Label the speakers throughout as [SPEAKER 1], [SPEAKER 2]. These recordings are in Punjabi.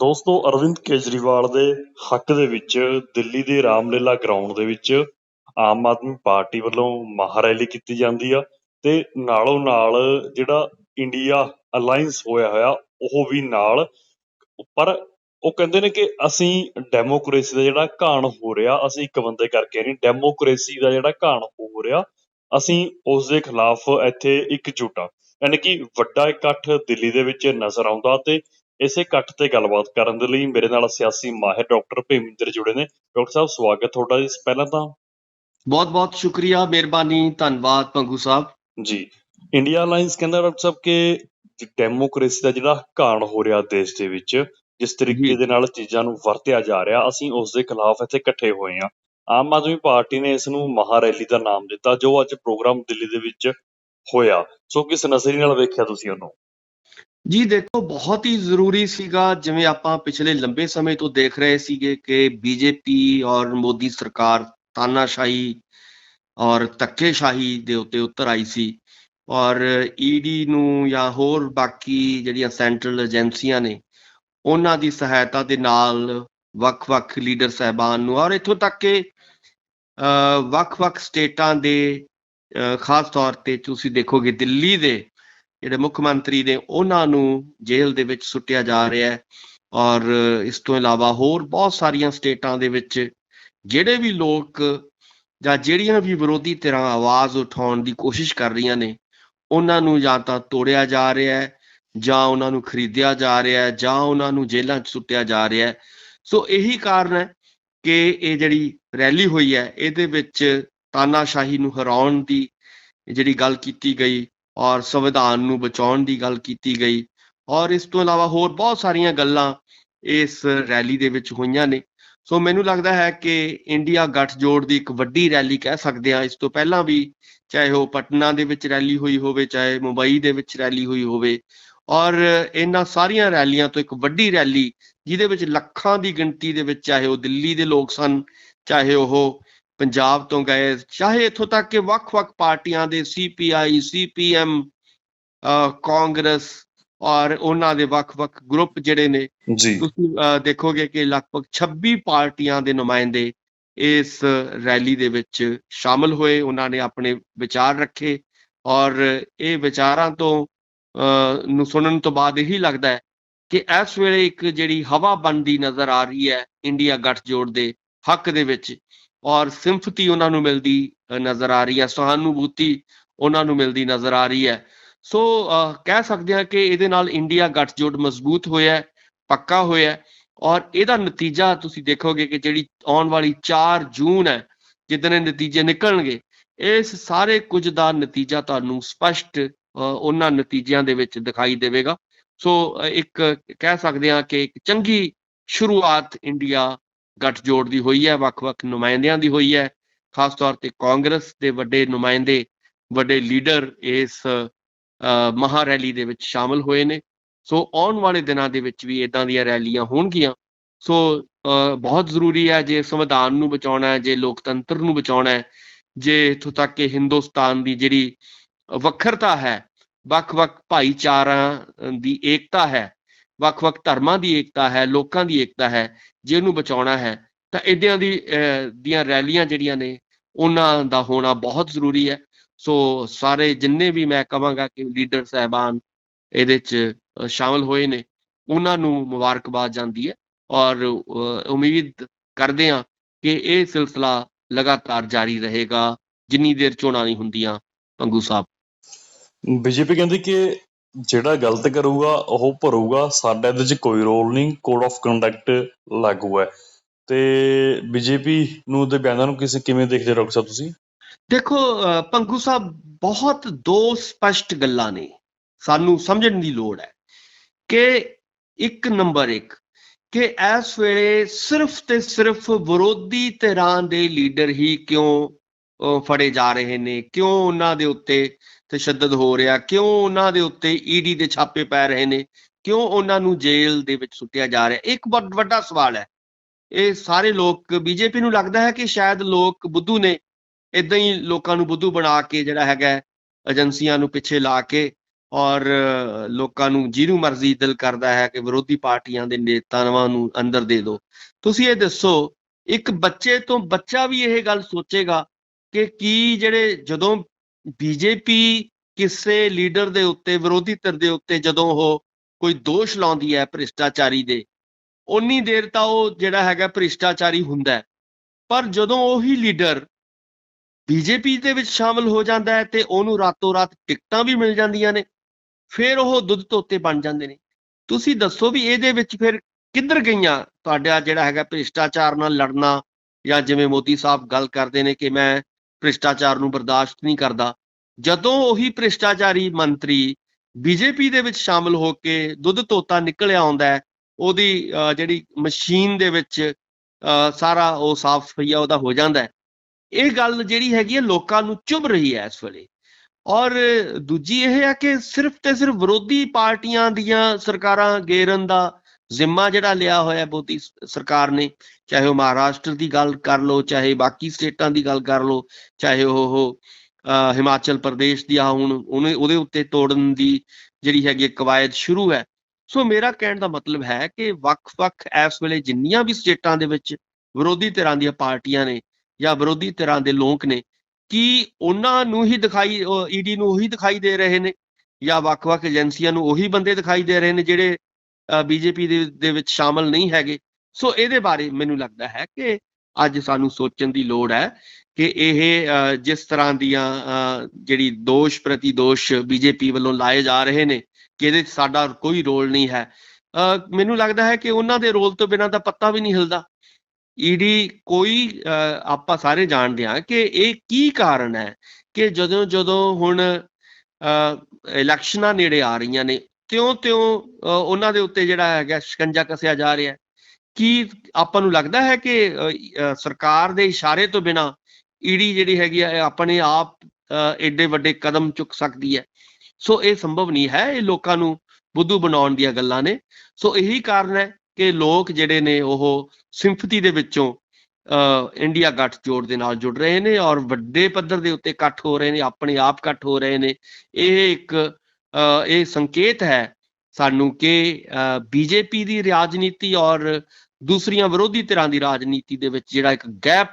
[SPEAKER 1] ਦੋਸਤੋ, ਅਰਵਿੰਦ ਕੇਜਰੀਵਾਲ ਦੇ ਹੱਕ ਦੇ ਵਿੱਚ ਦਿੱਲੀ ਦੇ ਰਾਮਲੀਲਾ ਗਰਾਊਂਡ ਦੇ ਵਿੱਚ ਆਮ ਆਦਮੀ ਪਾਰਟੀ ਵੱਲੋਂ ਮਹਾਰੈਲੀ ਕੀਤੀ ਜਾਂਦੀ ਆ ਤੇ ਨਾਲੋਂ ਨਾਲ ਜਿਹੜਾ ਇੰਡੀਆ ਅਲਾਈਅੰਸ ਹੋਇਆ ਹੋਇਆ, ਉਹ ਵੀ ਨਾਲ। ਪਰ ਉਹ ਕਹਿੰਦੇ ਨੇ ਕਿ ਅਸੀਂ ਡੈਮੋਕ੍ਰੇਸੀ ਦਾ ਜਿਹੜਾ ਘਾਣ ਹੋ ਰਿਹਾ, ਅਸੀਂ ਇੱਕ ਬੰਦੇ ਕਰਕੇ ਨਹੀਂ, ਡੈਮੋਕ੍ਰੇਸੀ ਦਾ ਜਿਹੜਾ ਘਾਣ ਹੋ ਰਿਹਾ, ਅਸੀਂ ਉਸ ਦੇ ਖਿਲਾਫ ਇੱਥੇ ਇਕਜੁੱਟ ਆ। ਯਾਨੀ ਕਿ ਵੱਡਾ ਇਕੱਠ ਦਿੱਲੀ ਦੇ ਵਿੱਚ ਨਜ਼ਰ ਆਉਂਦਾ ਤੇ ਇਸੇ ਇਕੱਠ ਤੇ ਗੱਲਬਾਤ ਕਰਨ ਦੇ ਲਈ ਮੇਰੇ ਨਾਲ ਸਿਆਸੀ ਮਾਹਿਰ ਡਾਕਟਰ ਭੀਮਿੰਦਰ ਜੁੜੇ ਨੇ। ਡਾਕਟਰ ਸਾਹਿਬ ਸਵਾਗਤ ਤੁਹਾਡਾ ਜੀ ਪਹਿਲਾਂ ਤਾਂ।
[SPEAKER 2] ਬਹੁਤ ਬਹੁਤ ਸ਼ੁਕਰੀਆ ਮਿਹਰਬਾਨੀ ਧੰਨਵਾਦ ਪੰਗੂ ਸਾਹਿਬ।
[SPEAKER 1] ਜੀ ਇੰਡੀਆ ਅਲਾਈਅੰਸ ਕਹਿੰਦਾ ਡਾਕਟਰ ਸਾਹਿਬ ਕਿ ਡੈਮੋਕ੍ਰੇਸੀ ਦਾ ਜਿਹੜਾ ਘਾਣ ਹੋ ਰਿਹਾ ਦੇਸ਼ ਦੇ ਵਿੱਚ ਜਿਸ ਤਰੀਕੇ। ਦੇ ਨਾਲ ਚੀਜ਼ਾਂ ਨੂੰ ਵਰਤਿਆ ਜਾ ਰਿਹਾ ਅਸੀਂ ਉਸ ਦੇ ਖਿਲਾਫ ਇੱਥੇ ਇਕੱਠੇ ਹੋਏ ਹਾਂ। ਆਮ ਆਦਮੀ ਪਾਰਟੀ ਨੇ ਇਸ ਨੂੰ ਮਹਾਰੈਲੀ ਦਾ ਨਾਮ ਦਿੱਤਾ ਜੋ ਅੱਜ ਪ੍ਰੋਗਰਾਮ ਦਿੱਲੀ ਦੇ ਵਿੱਚ ਹੋਇਆ। ਸੋ ਕਿਸ ਨਜ਼ਰੀ ਨਾਲ ਵੇਖਿਆ ਤੁਸੀਂ ਉਹਨੂੰ?
[SPEAKER 2] ਜੀ, ਦੇਖੋ, ਬਹੁਤ ਹੀ ਜ਼ਰੂਰੀ ਸੀਗਾ, ਜਿਵੇਂ ਆਪਾਂ ਪਿਛਲੇ ਲੰਬੇ ਸਮੇਂ ਤੋਂ ਦੇਖ ਰਹੇ ਸੀਗੇ ਕਿ ਬੀਜੇਪੀ ਔਰ ਮੋਦੀ ਸਰਕਾਰ ਤਾਨਾਸ਼ਾਹੀ ਔਰ ਧੱਕੇਸ਼ਾਹੀ ਦੇ ਉੱਤੇ ਉਤਰ ਆਈ ਸੀ ਔਰ ਈਡੀ ਨੂੰ ਜਾਂ ਹੋਰ ਬਾਕੀ ਜਿਹੜੀਆਂ ਸੈਂਟਰਲ ਏਜੰਸੀਆਂ ਨੇ, ਉਹਨਾਂ ਦੀ ਸਹਾਇਤਾ ਦੇ ਨਾਲ ਵੱਖ-ਵੱਖ ਲੀਡਰ ਸਹਿਬਾਨ ਨੂੰ ਔਰ ਇੱਥੋਂ ਤੱਕ ਕਿ ਵੱਖ-ਵੱਖ ਸਟੇਟਾਂ ਦੇ ਖਾਸ ਤੌਰ ਤੇ ਤੁਸੀਂ ਦੇਖੋਗੇ ਦਿੱਲੀ ਦੇ ਜਿਹੜੇ ਮੁੱਖ ਮੰਤਰੀ ਨੇ, ਉਹਨਾਂ ਨੂੰ ਜੇਲ੍ਹ ਦੇ ਵਿੱਚ ਸੁੱਟਿਆ ਜਾ ਰਿਹਾ ਹੈ ਔਰ ਇਸ ਤੋਂ ਇਲਾਵਾ ਹੋਰ ਬਹੁਤ ਸਾਰੀਆਂ ਸਟੇਟਾਂ ਦੇ ਵਿੱਚ ਜਿਹੜੇ ਵੀ ਲੋਕ ਜਾਂ ਜਿਹੜੀਆਂ ਵੀ ਵਿਰੋਧੀ ਧਿਰਾਂ ਆਵਾਜ਼ ਉਠਾਉਣ ਦੀ ਕੋਸ਼ਿਸ਼ ਕਰ ਰਹੀਆਂ ਨੇ, ਉਹਨਾਂ ਨੂੰ ਜਾਂ ਤਾਂ ਤੋੜਿਆ ਜਾ ਰਿਹਾ ਹੈ ਜਾਂ ਉਹਨਾਂ ਨੂੰ ਖਰੀਦਿਆ ਜਾ ਰਿਹਾ ਹੈ ਜਾਂ ਉਹਨਾਂ ਨੂੰ ਜੇਲ੍ਹਾਂ 'ਚ ਸੁੱਟਿਆ ਜਾ ਰਿਹਾ ਹੈ। ਸੋ ਇਹੀ ਕਾਰਨ ਹੈ ਕਿ ਇਹ ਜਿਹੜੀ ਰੈਲੀ ਹੋਈ ਹੈ, ਇਹਦੇ ਵਿੱਚ ਤਾਨਾਸ਼ਾਹੀ ਨੂੰ ਹਰਾਉਣ ਦੀ ਜਿਹੜੀ ਗੱਲ ਕੀਤੀ ਗਈ ਔਰ ਸੰਵਿਧਾਨ ਨੂੰ ਬਚਾਉਣ ਦੀ ਗੱਲ ਕੀਤੀ ਗਈ। ਔਰ ਇਸ ਤੋਂ ਇਲਾਵਾ ਹੋਰ ਬਹੁਤ ਸਾਰੀਆਂ ਗੱਲਾਂ ਇਸ ਰੈਲੀ ਦੇ ਵਿੱਚ ਹੋਈਆਂ ਨੇ। ਸੋ ਮੈਨੂੰ ਲੱਗਦਾ ਹੈ ਕਿ ਇੰਡੀਆ ਗੱਠਜੋੜ ਦੀ ਇੱਕ ਵੱਡੀ ਰੈਲੀ ਕਹਿ ਸਕਦੇ ਹਾਂ। ਇਸ ਤੋਂ ਪਹਿਲਾਂ ਵੀ ਚਾਹੇ ਉਹ ਪਟਨਾ ਦੇ ਵਿੱਚ ਰੈਲੀ ਹੋਈ ਹੋਵੇ, ਚਾਹੇ ਮੁੰਬਈ ਦੇ ਵਿੱਚ ਰੈਲੀ ਹੋਈ ਹੋਵੇ। ਔਰ ਇਹਨਾਂ ਸਾਰੀਆਂ ਰੈਲੀਆਂ ਤੋਂ ਇੱਕ ਵੱਡੀ ਰੈਲੀ, ਜਿਹਦੇ ਵਿੱਚ ਲੱਖਾਂ ਦੀ ਗਿਣਤੀ ਦੇ ਵਿੱਚ ਚਾਹੇ ਉਹ ਦਿੱਲੀ ਦੇ ਲੋਕ ਸਨ, ਚਾਹੇ ਉਹ ਪੰਜਾਬ ਤੋਂ ਗਏ ਚਾਹੇ ਇੱਥੋਂ ਤੱਕ ਕਿ ਵੱਖ-ਵੱਖ ਪਾਰਟੀਆਂ ਦੇ ਸੀਪੀਆਈ ਸੀਪੀਐਮ ਕਾਂਗਰਸ ਔਰ ਉਹਨਾਂ ਦੇ ਵੱਖ-ਵੱਖ ਗਰੁੱਪ ਜਿਹੜੇ ਨੇ ਤੁਸੀਂ ਦੇਖੋਗੇ ਕਿ ਲਗਭਗ 26 ਪਾਰਟੀਆਂ ਦੇ ਨੁਮਾਇੰਦੇ ਇਸ ਰੈਲੀ ਦੇ ਵਿੱਚ ਸ਼ਾਮਲ ਹੋਏ ਉਹਨਾਂ ਨੇ ਆਪਣੇ ਵਿਚਾਰ ਰੱਖੇ ਔਰ ਇਹ ਵਿਚਾਰਾਂ ਤੋਂ ਨੂੰ ਸੁਣਨ ਤੋਂ ਬਾਅਦ ਇਹੀ ਲੱਗਦਾ ਹੈ ਕਿ ਇਸ ਵੇਲੇ ਇੱਕ ਜਿਹੜੀ ਹਵਾ ਬਣਦੀ ਨਜ਼ਰ ਆ ਰਹੀ ਹੈ ਇੰਡੀਆ ਗੱਠਜੋੜ ਦੇ ਹੱਕ ਦੇ ਵਿੱਚ ਔਰ ਸਿੰਪਥੀ ਉਹਨਾਂ ਨੂੰ ਮਿਲਦੀ ਨਜ਼ਰ ਆ ਰਹੀ ਹੈ ਸਹਾਨੁਭੂਤੀ ਉਹਨਾਂ ਨੂੰ ਮਿਲਦੀ ਨਜ਼ਰ ਆ ਰਹੀ ਹੈ। ਸੋ ਕਹਿ ਸਕਦੇ ਹਾਂ ਕਿ ਇਹਦੇ ਨਾਲ ਇੰਡੀਆ ਗੱਠਜੋੜ ਮਜ਼ਬੂਤ ਹੋਇਆ ਹੈ ਪੱਕਾ ਹੋਇਆ ਹੈ ਔਰ ਇਹਦਾ ਨਤੀਜਾ ਤੁਸੀਂ ਦੇਖੋਗੇ ਕਿ ਜਿਹੜੀ ਆਉਣ ਵਾਲੀ 4 ਜੂਨ ਹੈ ਜਿੱਦਣ ਇਹ ਨਤੀਜੇ ਨਿਕਲਣਗੇ ਇਸ ਸਾਰੇ ਕੁਝ ਦਾ ਨਤੀਜਾ ਤੁਹਾਨੂੰ ਸਪਸ਼ਟ ਅ, ਉਹਨਾਂ ਨਤੀਜਿਆਂ ਦੇ ਵਿੱਚ ਦਿਖਾਈ ਦੇਵੇਗਾ। ਸੋ ਇੱਕ ਕਹਿ ਸਕਦੇ ਹਾਂ ਕਿ ਇੱਕ ਚੰਗੀ ਸ਼ੁਰੂਆਤ ਇੰਡੀਆ ਗੱਠਜੋੜ ਦੀ ਹੋਈ ਹੈ ਵੱਖ-ਵੱਖ ਨੁਮਾਇੰਦਿਆਂ ਦੀ ਹੋਈ ਹੈ। ਖਾਸ ਤੌਰ ਤੇ ਕਾਂਗਰਸ ਦੇ ਵੱਡੇ ਨੁਮਾਇੰਦੇ ਵੱਡੇ ਲੀਡਰ ਇਸ ਅ, ਮਹਾ ਰੈਲੀ ਦੇ ਵਿੱਚ ਸ਼ਾਮਲ ਹੋਏ ਨੇ। ਸੋ ਆਉਣ ਵਾਲੇ ਦਿਨਾਂ ਦੇ ਵਿੱਚ ਵੀ ਇਦਾਂ ਦੀਆਂ ਰੈਲੀਆਂ ਹੋਣਗੀਆਂ। ਸੋ ਬਹੁਤ ਜ਼ਰੂਰੀ ਹੈ ਜੇ ਸੰਵਿਧਾਨ ਨੂੰ ਬਚਾਉਣਾ ਹੈ ਜੇ ਲੋਕਤੰਤਰ ਨੂੰ ਬਚਾਉਣਾ ਹੈ ਜੇ ਇੱਥੋਂ ਤੱਕ ਕਿ ਹਿੰਦੁਸਤਾਨ ਦੀ ਜਿਹੜੀ ਵੱਖਰਤਾ ਹੈ ਵੱਖ-ਵੱਖ ਭਾਈਚਾਰਿਆਂ ਦੀ ਏਕਤਾ ਹੈ ਵੱਖ-ਵੱਖ ਧਰਮਾਂ ਦੀ ਏਕਤਾ ਹੈ ਲੋਕਾਂ ਦੀ ਏਕਤਾ ਹੈ ਜੇ ਉਹਨੂੰ ਬਚਾਉਣਾ ਹੈ ਤਾਂ ਇਦਾਂ ਦੀ ਦੀਆਂ ਰੈਲੀਆਂ ਜਿਹੜੀਆਂ ਨੇ ਉਹਨਾਂ ਦਾ ਹੋਣਾ ਬਹੁਤ ਜ਼ਰੂਰੀ ਹੈ। ਸੋ ਸਾਰੇ ਜਿੰਨੇ ਵੀ ਮੈਂ ਕਹਾਂਗਾ ਕਿ ਲੀਡਰ ਸਹਿਬਾਨ ਇਹਦੇ 'ਚ ਅ, ਸ਼ਾਮਲ ਹੋਏ ਨੇ ਉਹਨਾਂ ਨੂੰ ਮੁਬਾਰਕਬਾਦ ਜਾਂਦੀ ਹੈ। ਔਰ ਉਮੀਦ ਕਰਦੇ ਹਾਂ ਕਿ ਇਹ ਸਿਲਸਿਲਾ ਲਗਾਤਾਰ ਜਾਰੀ ਰਹੇਗਾ ਜਿੰਨੀ ਦੇਰ ਚੋਣਾਂ ਨਹੀਂ ਹੁੰਦੀਆਂ ਪੰਗੂ ਸਾਹਿਬ।
[SPEAKER 1] ਬੀਜੇਪੀ ਕਹਿੰਦੀ ਕਿ ਜਿਹੜਾ ਗਲਤ ਕਰੂਗਾ, ਉਹ ਭਰੂਗਾ। ਸਾਡਾ ਇਹਦੇ 'ਚ ਕੋਈ ਰੋਲ ਨਹੀਂ। ਕੋਡ ਆਫ ਕੰਡਕਟ ਲਾਗੂ ਹੈ। ਤੇ ਬੀਜੇਪੀ ਨੂੰ ਦੇ ਬਿਆਨਾਂ ਨੂੰ ਕਿਸੇ, ਕਿਵੇਂ ਦੇਖਦੇ ਡਾਕਟਰ ਸਾਹਿਬ ਤੁਸੀਂ?
[SPEAKER 2] ਦੇਖੋ ਪੰਗੂ ਸਾਹਿਬ, ਬਹੁਤ ਦੋ ਸਪਸ਼ਟ ਗੱਲਾਂ ਨੇ। ਸਾਨੂੰ ਸਮਝਣ ਦੀ ਲੋੜ ਹੈ ਕਿ ਇੱਕ ਨੰਬਰ ਇੱਕ, ਕਿ ਇਸ ਵੇਲੇ ਸਿਰਫ ਤੇ ਸਿਰਫ ਵਿਰੋਧੀ ਧਿਰਾਂ ਦੇ ਲੀਡਰ ਹੀ ਕਿਉਂ ਫੜੇ ਜਾ ਰਹੇ ਨੇ? ਕਿਉਂ ਉਹਨਾਂ ਦੇ ਉੱਤੇ ਤਸ਼ੱਦਦ ਹੋ ਰਿਹਾ। ਕਿਉਂ ਉਹਨਾਂ ਦੇ ਉੱਤੇ ਈਡੀ ਦੇ ਛਾਪੇ ਪੈ ਰਹੇ ਨੇ? ਕਿਉਂ ਉਹਨਾਂ ਨੂੰ ਜੇਲ੍ਹ ਦੇ ਵਿੱਚ ਸੁੱਟਿਆ ਜਾ ਰਿਹਾ? ਇੱਕ ਵੱਡਾ ਸਵਾਲ ਹੈ। ਇਹ ਸਾਰੇ ਲੋਕ ਬੀਜੇਪੀ ਨੂੰ ਲੱਗਦਾ ਹੈ ਕਿ ਸ਼ਾਇਦ ਲੋਕ ਬੁੱਧੂ ਨੇ ਇਦਾਂ ਹੀ ਲੋਕਾਂ ਨੂੰ ਬੁੱਧੂ ਬਣਾ ਕੇ ਜਿਹੜਾ ਹੈਗਾ ਏਜੰਸੀਆਂ ਨੂੰ ਪਿੱਛੇ ਲਾ ਕੇ ਔਰ ਲੋਕਾਂ ਨੂੰ ਜਿਹਨੂੰ ਮਰਜ਼ੀ ਦਿਲ ਕਰਦਾ ਹੈ ਕਿ ਵਿਰੋਧੀ ਪਾਰਟੀਆਂ ਦੇ ਨੇਤਾਵਾਂ ਨੂੰ ਅੰਦਰ ਦੇ ਦਿਓ ਤੁਸੀਂ ਇਹ ਦੱਸੋ, ਇੱਕ ਬੱਚੇ ਤੋਂ ਬੱਚਾ ਵੀ ਇਹ ਗੱਲ ਸੋਚੇਗਾ ਕਿ ਕੀ ਜਿਹੜੇ ਜਦੋਂ ਬੀਜੇਪੀ ਕਿਸੇ ਲੀਡਰ ਦੇ ਉੱਤੇ, ਵਿਰੋਧੀ ਧਿਰ ਦੇ ਉੱਤੇ ਜਦੋਂ ਉਹ ਕੋਈ ਦੋਸ਼ ਲਾਉਂਦੀ ਹੈ ਭ੍ਰਿਸ਼ਟਾਚਾਰੀ ਦੇ ਉਨੀ ਦੇਰ ਤਾਂ ਉਹ ਜਿਹੜਾ ਹੈਗਾ ਭ੍ਰਿਸ਼ਟਾਚਾਰੀ ਹੁੰਦਾ ਪਰ ਜਦੋਂ ਉਹੀ ਲੀਡਰ ਬੀਜੇਪੀ ਦੇ ਵਿੱਚ ਸ਼ਾਮਲ ਹੋ ਜਾਂਦਾ ਹੈ ਤੇ ਉਹਨੂੰ ਰਾਤੋਂ ਰਾਤ ਟਿਕਟਾਂ ਵੀ ਮਿਲ ਜਾਂਦੀਆਂ ਨੇ, ਫਿਰ ਉਹ ਦੁੱਧ ਤੋਤੇ ਬਣ ਜਾਂਦੇ ਨੇ। ਤੁਸੀਂ ਦੱਸੋ ਵੀ ਇਹਦੇ ਵਿੱਚ ਫਿਰ ਕਿੱਧਰ ਗਈਆਂ ਤੁਹਾਡਾ ਜਿਹੜਾ ਹੈਗਾ ਭ੍ਰਿਸ਼ਟਾਚਾਰ ਨਾਲ ਲੜਨਾ ਜਾਂ ਜਿਵੇਂ ਮੋਦੀ ਸਾਹਿਬ ਗੱਲ ਕਰਦੇ ਨੇ ਕਿ ਮੈਂ ਭ੍ਰਿਸ਼ਟਾਚਾਰ ਨੂੰ ਬਰਦਾਸ਼ਤ ਨਹੀਂ ਕਰਦਾ। ਜਦੋਂ ਉਹੀ ਭ੍ਰਿਸ਼ਟਾਚਾਰੀ ਮੰਤਰੀ ਬੀਜੇਪੀ ਦੇ ਵਿੱਚ ਸ਼ਾਮਲ ਹੋ ਕੇ ਦੁੱਧ ਤੋਤਾ ਨਿਕਲਿਆ ਆਉਂਦਾ ਉਹਦੀ ਜਿਹੜੀ ਮਸ਼ੀਨ ਦੇ ਵਿੱਚ ਅਹ, ਸਾਰਾ ਉਹ ਸਾਫ਼ ਸਫਾਈਆ ਉਹਦਾ ਹੋ ਜਾਂਦਾ ਇਹ ਗੱਲ ਜਿਹੜੀ ਹੈਗੀ ਹੈ ਲੋਕਾਂ ਨੂੰ ਚੁਭ ਰਹੀ ਹੈ ਇਸ ਵੇਲੇ। ਔਰ ਦੂਜੀ ਇਹ ਹੈ ਕਿ ਸਿਰਫ ਤੇ ਸਿਰਫ ਵਿਰੋਧੀ ਪਾਰਟੀਆਂ ਦੀਆਂ ਸਰਕਾਰਾਂ ਗੇਰਨ ਦਾ ਜ਼ਿੰਮਾ ਜਿਹੜਾ ਲਿਆ ਹੋਇਆ ਮੋਦੀ ਸਰਕਾਰ ਨੇ, ਚਾਹੇ ਉਹ ਮਹਾਰਾਸ਼ਟਰ ਦੀ ਗੱਲ ਕਰ ਲਓ, ਚਾਹੇ ਬਾਕੀ ਸਟੇਟਾਂ ਦੀ ਗੱਲ ਕਰ ਲਓ, ਚਾਹੇ ਉਹ ਹਿਮਾਚਲ ਪ੍ਰਦੇਸ਼ ਦੀ ਆ ਹੁਣ ਉਹਨੇ, ਉਹਦੇ ਉੱਤੇ ਤੋੜਨ ਦੀ ਜਿਹੜੀ ਹੈਗੀ ਕਵਾਇਦ ਸ਼ੁਰੂ ਹੈ। ਸੋ ਮੇਰਾ ਕਹਿਣ ਦਾ ਮਤਲਬ ਹੈ ਕਿ ਵੱਖ-ਵੱਖ ਇਸ ਵੇਲੇ ਜਿੰਨੀਆਂ ਵੀ ਸਟੇਟਾਂ ਦੇ ਵਿੱਚ ਵਿਰੋਧੀ ਧਿਰਾਂ ਦੀਆਂ ਪਾਰਟੀਆਂ ਨੇ ਜਾਂ ਵਿਰੋਧੀ ਧਿਰਾਂ ਦੇ ਲੋਕ ਨੇ, ਕੀ ਉਹਨਾਂ ਨੂੰ ਹੀ ਦਿਖਾਈ ਈਡੀ ਨੂੰ ਉਹੀ ਦਿਖਾਈ ਦੇ ਰਹੇ ਨੇ ਜਾਂ ਵੱਖ-ਵੱਖ ਏਜੰਸੀਆਂ ਨੂੰ ਉਹੀ ਬੰਦੇ ਦਿਖਾਈ ਦੇ ਰਹੇ ਨੇ ਜਿਹੜੇ ਬੀਜੇਪੀ ਦੇ ਵਿੱਚ ਸ਼ਾਮਲ ਨਹੀਂ ਹੈਗੇ। ਸੋ ਇਹਦੇ ਬਾਰੇ ਮੈਨੂੰ ਲੱਗਦਾ ਹੈ ਕਿ ਅੱਜ ਸਾਨੂੰ ਸੋਚਣ ਦੀ ਲੋੜ ਹੈ ਕਿ ਇਹ ਜਿਸ ਤਰ੍ਹਾਂ ਦੀਆਂ ਜਿਹੜੀ ਦੋਸ਼ ਪ੍ਰਤੀ ਦੋਸ਼ ਬੀਜੇਪੀ ਵੱਲੋਂ ਲਾਏ ਜਾ ਰਹੇ ਨੇ, ਕਿ ਇਹਦੇ 'ਚ ਸਾਡਾ ਕੋਈ ਰੋਲ ਨਹੀਂ ਹੈ। ਮੈਨੂੰ ਲੱਗਦਾ ਹੈ ਕਿ ਉਹਨਾਂ ਦੇ ਰੋਲ ਤੋਂ ਬਿਨਾਂ ਤਾਂ ਪੱਤਾ ਵੀ ਨਹੀਂ ਹਿਲਦਾ। ਈਡੀ ਕੋਈ ਆਪਾਂ ਸਾਰੇ ਜਾਣਦੇ ਹਾਂ ਕਿ ਇਹ ਕੀ ਕਾਰਨ ਹੈ ਕਿ ਜਦੋਂ ਜਦੋਂ ਹੁਣ ਇਲੈਕਸ਼ਨਾਂ ਨੇੜੇ ਆ ਰਹੀਆਂ ਨੇ ਤਿਉਂ ਤਿਉਂ ਉਹਨਾਂ ਦੇ ਉੱਤੇ ਜਿਹੜਾ ਹੈਗਾ ਸ਼ਿਕੰਜਾ ਕੱਸਿਆ ਜਾ ਰਿਹਾ ਹੈ? ਕੀ ਆਪਾਂ ਨੂੰ ਲੱਗਦਾ ਹੈ ਕਿ ਸਰਕਾਰ ਦੇ ਇਸ਼ਾਰੇ ਤੋਂ ਬਿਨਾ ਈਡੀ ਜਿਹੜੀ ਹੈਗੀ ਹੈ ਇਹ ਆਪਣੇ ਆਪ ਐਡੇ ਵੱਡੇ ਕਦਮ ਚੁੱਕ ਸਕਦੀ ਹੈ? ਸੋ ਇਹ ਸੰਭਵ ਨਹੀਂ ਹੈ ਇਹ ਲੋਕਾਂ ਨੂੰ ਬੁੱਧੂ ਬਣਾਉਣ ਦੀਆਂ ਗੱਲਾਂ ਨੇ। ਸੋ ਇਹੀ ਕਾਰਨ ਹੈ ਕਿ ਲੋਕ ਜਿਹੜੇ ਨੇ ਉਹ ਸਿੰਪਥੀ ਦੇ ਵਿੱਚੋਂ ਅ, ਇੰਡੀਆ ਗੱਠਜੋੜ ਦੇ ਨਾਲ ਜੁੜ ਰਹੇ ਨੇ ਔਰ ਵੱਡੇ ਪੱਧਰ ਦੇ ਉੱਤੇ ਇਕੱਠ ਹੋ ਰਹੇ ਨੇ ਆਪਣੇ ਆਪ ਇਕੱਠ ਹੋ ਰਹੇ ਨੇ। ਇਹ ਇੱਕ ਇਹ ਸੰਕੇਤ ਹੈ ਸਾਨੂੰ ਕਿ ਬੀਜੇਪੀ ਦੀ ਰਾਜਨੀਤੀ ਔਰ ਦੂਸਰੀਆਂ ਵਿਰੋਧੀ ਧਿਰਾਂ ਦੀ ਰਾਜਨੀਤੀ ਦੇ ਵਿੱਚ ਜਿਹੜਾ ਇੱਕ ਗੈਪ,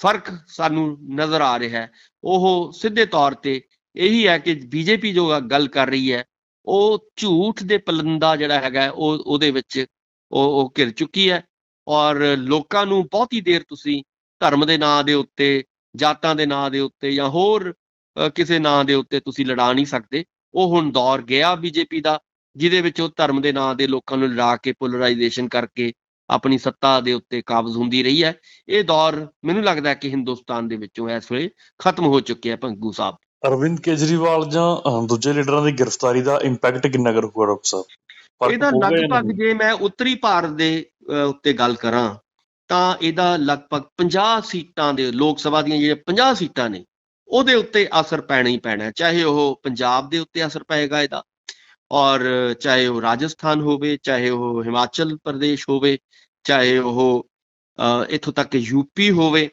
[SPEAKER 2] ਫ਼ਰਕ ਸਾਨੂੰ ਨਜ਼ਰ ਆ ਰਿਹਾ ਹੈ। ਉਹ ਸਿੱਧੇ ਤੌਰ ਤੇ ਇਹੀ ਹੈ ਕਿ ਬੀਜੇਪੀ ਜੋ ਗੱਲ ਕਰ ਰਹੀ ਹੈ, ਉਹ ਝੂਠ ਦੇ ਪਲੰਦਾ ਜਿਹੜਾ ਹੈਗਾ ਉਹ ਉਹਦੇ ਵਿੱਚ ਉਹ ਉਹ ਘਿਰ ਚੁੱਕੀ ਹੈ ਔਰ ਲੋਕਾਂ ਨੂੰ ਬਹੁਤੀ ਦੇਰ ਤੁਸੀਂ ਧਰਮ ਦੇ ਨਾਂ ਦੇ ਉੱਤੇ, ਜਾਤਾਂ ਦੇ ਨਾਂ ਦੇ ਉੱਤੇ ਜਾਂ ਹੋਰ ਕਿਸੇ ਨਾਂ ਦੇ ਉੱਤੇ ਤੁਸੀਂ ਲੜਾ ਨਹੀਂ ਸਕਦੇ। ਉਹ ਹੁਣ ਦੌਰ ਗਿਆ ਬੀਜੇਪੀ ਦਾ ਜਿਹਦੇ ਵਿੱਚ ਉਹ ਧਰਮ ਦੇ ਨਾਂ ਦੇ ਲੋਕਾਂ ਨੂੰ ਲੜਾ ਕੇ ਪੋਲਰਾਈਜੇਸ਼ਨ ਕਰਕੇ ਆਪਣੀ ਸੱਤਾ ਦੇ ਉੱਤੇ ਕਾਬਜ਼ ਹੁੰਦੀ ਰਹੀ ਹੈ। ਇਹ ਦੌਰ ਮੈਨੂੰ ਲੱਗਦਾ ਕਿ ਹਿੰਦੁਸਤਾਨ ਦੇ ਵਿੱਚੋਂ ਇਸ ਵੇਲੇ ਖਤਮ ਹੋ ਚੁੱਕਿਆ ਹੈ ਭੰਗੂ ਸਾਹਿਬ।
[SPEAKER 1] ਅਰਵਿੰਦ ਕੇਜਰੀਵਾਲ ਜਾਂ ਦੂਜੇ ਲੀਡਰਾਂ ਦੀ ਗ੍ਰਿਫਤਾਰੀ ਦਾ ਇੰਪੈਕਟ ਕਿੰਨਾ ਕੁ ਰਹੂਗਾ ਡਾਕਟਰ ਸਾਹਿਬ?
[SPEAKER 2] ਇਹਦਾ ਲਗਭਗ? ਜੇ ਮੈਂ ਉੱਤਰੀ ਭਾਰਤ ਦੇ ਉੱਤੇ ਗੱਲ ਕਰਾਂ ਤਾਂ ਇਹਦਾ ਲਗਭਗ 50 ਸੀਟਾਂ ਦੇ ਲੋਕ ਸਭਾ ਦੀਆਂ ਜਿਹੜੀਆਂ 50 ਸੀਟਾਂ ਨੇ ਉਹਦੇ ਉੱਤੇ ਅਸਰ ਪੈਣਾ ਹੀ ਪੈਣਾ ਚਾਹੇ ਉਹ ਪੰਜਾਬ ਦੇ ਉੱਤੇ ਅਸਰ ਪਏਗਾ ਇਹਦਾ ਔਰ ਚਾਹੇ ਉਹ ਰਾਜਸਥਾਨ ਹੋਵੇ, ਚਾਹੇ ਉਹ ਹਿਮਾਚਲ ਪ੍ਰਦੇਸ਼ ਹੋਵੇ, ਚਾਹੇ ਉਹ ਇੱਥੋਂ ਤੱਕ ਕਿ ਯੂਪੀ ਹੋਵੇ,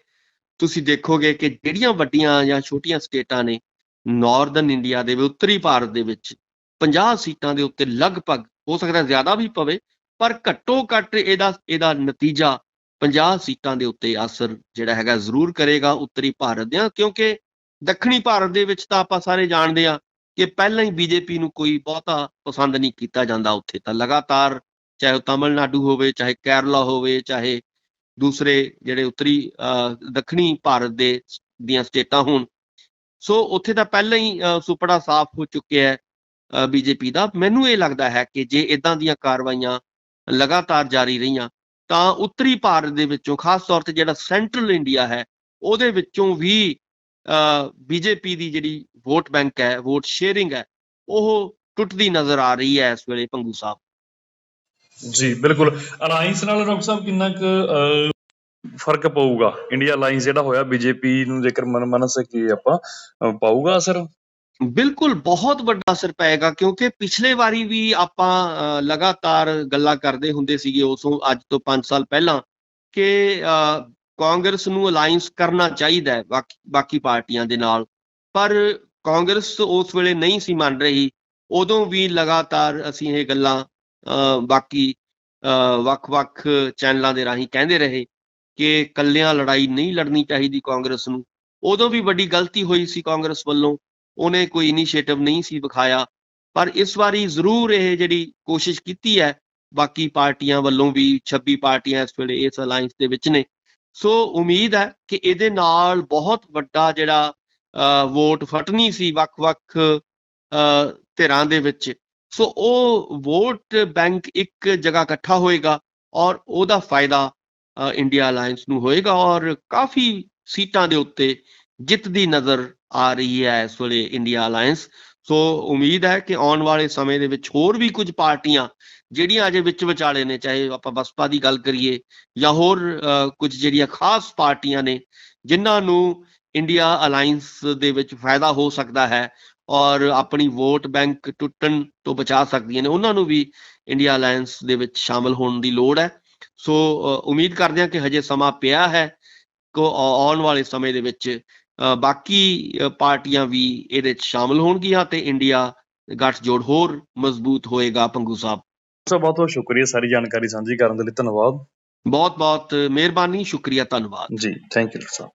[SPEAKER 2] ਤੁਸੀਂ ਦੇਖੋਗੇ ਕਿ ਜਿਹੜੀਆਂ ਵੱਡੀਆਂ ਜਾਂ ਛੋਟੀਆਂ ਸਟੇਟਾਂ ਨੇ ਨਾਰਦਰਨ ਇੰਡੀਆ ਦੇ ਵਿੱਚ, ਉੱਤਰੀ ਭਾਰਤ ਦੇ ਵਿੱਚ 50 ਸੀਟਾਂ ਦੇ ਉੱਤੇ ਲਗਭਗ ਹੋ ਸਕਦਾ ਜ਼ਿਆਦਾ ਵੀ ਪਵੇ, ਪਰ ਘੱਟੋ ਘੱਟ ਇਹਦਾ ਇਹਦਾ ਨਤੀਜਾ 50 ਸੀਟਾਂ ਦੇ ਉੱਤੇ ਅਸਰ ਜਿਹੜਾ ਹੈਗਾ ਜ਼ਰੂਰ ਕਰੇਗਾ ਉੱਤਰੀ ਭਾਰਤ ਦੇ ਕਿਉਂਕਿ ਦੱਖਣੀ ਭਾਰਤ ਦੇ ਵਿੱਚ ਤਾਂ ਆਪਾਂ ਸਾਰੇ ਜਾਣਦੇ ਆ ਕਿ ਪਹਿਲਾਂ ਹੀ ਬੀਜੇਪੀ ਨੂੰ ਕੋਈ ਬਹੁਤਾ ਪਸੰਦ ਨਹੀਂ ਕੀਤਾ ਜਾਂਦਾ ਉੱਥੇ ਤਾਂ ਲਗਾਤਾਰ ਚਾਹੇ ਉਹ ਤਾਮਿਲਨਾਡੂ ਹੋਵੇ ਚਾਹੇ ਕੇਰਲਾ ਹੋਵੇ ਚਾਹੇ ਦੂਸਰੇ ਜਿਹੜੇ ਉੱਤਰੀ ਦੱਖਣੀ ਭਾਰਤ ਦੇ ਦੀਆਂ ਸਟੇਟਾਂ ਹੋਣ। ਸੋ ਉੱਥੇ ਤਾਂ ਪਹਿਲਾਂ ਹੀ ਅਹ, ਸੁਪੜਾ ਸਾਫ਼ ਹੋ ਚੁੱਕਿਆ ਹੈ ਬੀਜੇਪੀ ਦਾ। ਮੈਨੂੰ ਇਹ ਲੱਗਦਾ ਹੈ ਕਿ ਜੇ ਇਦਾਂ ਦੀਆਂ ਕਾਰਵਾਈਆਂ ਲਗਾਤਾਰ ਜਾਰੀ ਰਹੀਆਂ ਤਾਂ ਉੱਤਰੀ ਭਾਰਤ ਦੇ ਵਿੱਚੋਂ ਖਾਸ ਤੌਰ ਤੇ ਜਿਹੜਾ ਸੈਂਟਰਲ ਇੰਡੀਆ ਹੈ ਉਹਦੇ ਵਿੱਚੋਂ ਵੀ ਬੀਜੇਪੀ ਦੀ ਜਿਹੜੀ ਵੋਟ ਬੈਂਕ ਹੈ ਵੋਟ ਸ਼ੇਅਰਿੰਗ ਹੈ ਉਹ ਟੁੱਟਦੀ ਨਜ਼ਰ ਆ ਰਹੀ ਹੈ ਇਸ ਵੇਲੇ ਭੰਗੂ ਸਾਹਿਬ।
[SPEAKER 1] ਜੀ ਬਿਲਕੁਲ। ਅਲਾਈਅੰਸ ਨਾਲ ਡਾਕਟਰ ਸਾਹਿਬ ਕਿੰਨਾ ਕੁ ਫ਼ਰਕ ਪਊਗਾ? ਇੰਡੀਆ ਅਲਾਈਅੰਸ ਜਿਹੜਾ ਹੋਇਆ ਬੀਜੇਪੀ ਨੂੰ ਜੇਕਰ ਮਨ ਮਨ ਸਕੀ ਆਪਾਂ ਪਾਊਗਾ ਅਸਰ?
[SPEAKER 2] ਬਿਲਕੁਲ ਬਹੁਤ ਵੱਡਾ ਅਸਰ ਪਏਗਾ ਕਿਉਂਕਿ ਪਿਛਲੇ ਵਾਰੀ ਵੀ ਆਪਾਂ ਲਗਾਤਾਰ ਗੱਲਾਂ ਕਰਦੇ ਹੁੰਦੇ ਸੀਗੇ ਉਸੋਂ ਅੱਜ ਤੋਂ 5 ਸਾਲ ਪਹਿਲਾਂ ਕਿ ਕਾਂਗਰਸ ਨੂੰ ਅਲਾਈਅੰਸ ਕਰਨਾ ਚਾਹੀਦਾ ਹੈ ਬਾਕੀ ਬਾਕੀ ਪਾਰਟੀਆਂ ਦੇ ਨਾਲ। ਪਰ ਕਾਂਗਰਸ ਉਸ ਵੇਲੇ ਨਹੀਂ ਸੀ ਮੰਨ ਰਹੀ। ਉਦੋਂ ਵੀ ਲਗਾਤਾਰ ਅਸੀਂ ਇਹ ਗੱਲਾਂ ਬਾਕੀ ਵੱਖ-ਵੱਖ ਚੈਨਲਾਂ ਦੇ ਰਾਹੀਂ ਕਹਿੰਦੇ ਰਹੇ ਕਿ ਕੱਲਿਆਂ ਲੜਾਈ ਨਹੀਂ ਲੜਨੀ ਚਾਹੀਦੀ ਕਾਂਗਰਸ ਨੂੰ। ਉਦੋਂ ਵੀ ਵੱਡੀ ਗਲਤੀ ਹੋਈ ਸੀ ਕਾਂਗਰਸ ਵੱਲੋਂ। ਉਹਨੇ ਕੋਈ ਇਨੀਸ਼ੀਏਟਿਵ ਨਹੀਂ ਸੀ ਵਿਖਾਇਆ। ਪਰ ਇਸ ਵਾਰੀ ਜ਼ਰੂਰ ਇਹ ਜਿਹੜੀ ਕੋਸ਼ਿਸ਼ ਕੀਤੀ ਹੈ, ਬਾਕੀ ਪਾਰਟੀਆਂ ਵੱਲੋਂ ਵੀ 26 ਪਾਰਟੀਆਂ ਇਸ ਵੇਲੇ ਇਸ ਅਲਾਈਅੰਸ ਦੇ ਵਿੱਚ ਨੇ। ਸੋ ਉਮੀਦ ਹੈ ਕਿ ਇਹਦੇ ਨਾਲ ਬਹੁਤ ਵੱਡਾ ਜਿਹੜਾ ਵੋਟ ਫਟਣੀ ਸੀ ਵੱਖ-ਵੱਖ ਧਿਰਾਂ ਦੇ ਵਿੱਚ। ਸੋ ਉਹ ਵੋਟ ਬੈਂਕ ਇੱਕ ਜਗ੍ਹਾ ਇਕੱਠਾ ਹੋਏਗਾ ਔਰ ਉਹਦਾ ਫਾਇਦਾ ਇੰਡੀਆ ਅਲਾਈਅੰਸ ਨੂੰ ਹੋਏਗਾ ਔਰ ਕਾਫੀ ਸੀਟਾਂ ਦੇ ਉੱਤੇ ਜਿੱਤ ਦੀ ਨਜ਼ਰ ਆ ਰਹੀ ਹੈ ਇਸ ਵੇਲੇ ਇੰਡੀਆ ਅਲਾਈਅੰਸ ਸੋ ਉਮੀਦ ਹੈ ਕਿ ਆਉਣ ਵਾਲੇ ਸਮੇਂ ਦੇ ਵਿੱਚ ਹੋਰ ਵੀ ਕੁਝ ਪਾਰਟੀਆਂ ਜਿਹੜੀਆਂ ਅਜੇ ਵਿੱਚ ਵਿਚਾਲੇ ਨੇ ਚਾਹੇ ਆਪਾਂ ਬਸਪਾ ਦੀ ਗੱਲ ਕਰੀਏ ਜਾਂ ਹੋਰ ਅ, ਕੁਝ ਜਿਹੜੀਆਂ ਖਾਸ ਪਾਰਟੀਆਂ ਨੇ ਜਿਨ੍ਹਾਂ ਨੂੰ ਇੰਡੀਆ ਅਲਾਈਅੰਸ ਦੇ ਵਿੱਚ ਫਾਇਦਾ ਹੋ ਸਕਦਾ ਹੈ ਔਰ ਆਪਣੀ ਵੋਟ ਬੈਂਕ ਟੁੱਟਣ ਤੋਂ ਬਚਾ ਸਕਦੀਆਂ ਨੇ ਉਹਨਾਂ ਨੂੰ ਵੀ ਇੰਡੀਆ ਅਲਾਈਅੰਸ ਦੇ ਵਿੱਚ ਸ਼ਾਮਲ ਹੋਣ ਦੀ ਲੋੜ ਹੈ। ਸੋ ਉਮੀਦ ਕਰਦੇ ਹਾਂ ਕਿ ਹਜੇ ਸਮਾਂ ਪਿਆ ਹੈ ਕੋ ਆਉਣ ਵਾਲੇ ਸਮੇਂ ਦੇ ਵਿੱਚ ਬਾਕੀ ਪਾਰਟੀਆਂ ਵੀ ਇਹਦੇ ਵਿੱਚ ਸ਼ਾਮਲ ਹੋਣਗੀਆਂ ਤੇ ਇੰਡੀਆ ਗੱਠਜੋੜ ਹੋਰ ਮਜ਼ਬੂਤ ਹੋਏਗਾ ਪੰਗੂ ਸਾਹਿਬ।
[SPEAKER 1] ਸੋ ਬਹੁਤ ਬਹੁਤ ਸ਼ੁਕਰੀਆ ਸਾਰੀ ਜਾਣਕਾਰੀ ਸਾਂਝੀ ਕਰਨ ਦੇ ਲਈ। ਧੰਨਵਾਦ।
[SPEAKER 2] ਬਹੁਤ ਬਹੁਤ ਮਿਹਰਬਾਨੀ ਸ਼ੁਕਰੀਆ ਧੰਨਵਾਦ।
[SPEAKER 1] ਜੀ ਥੈਂਕ ਯੂ ਸਾਹਿਬ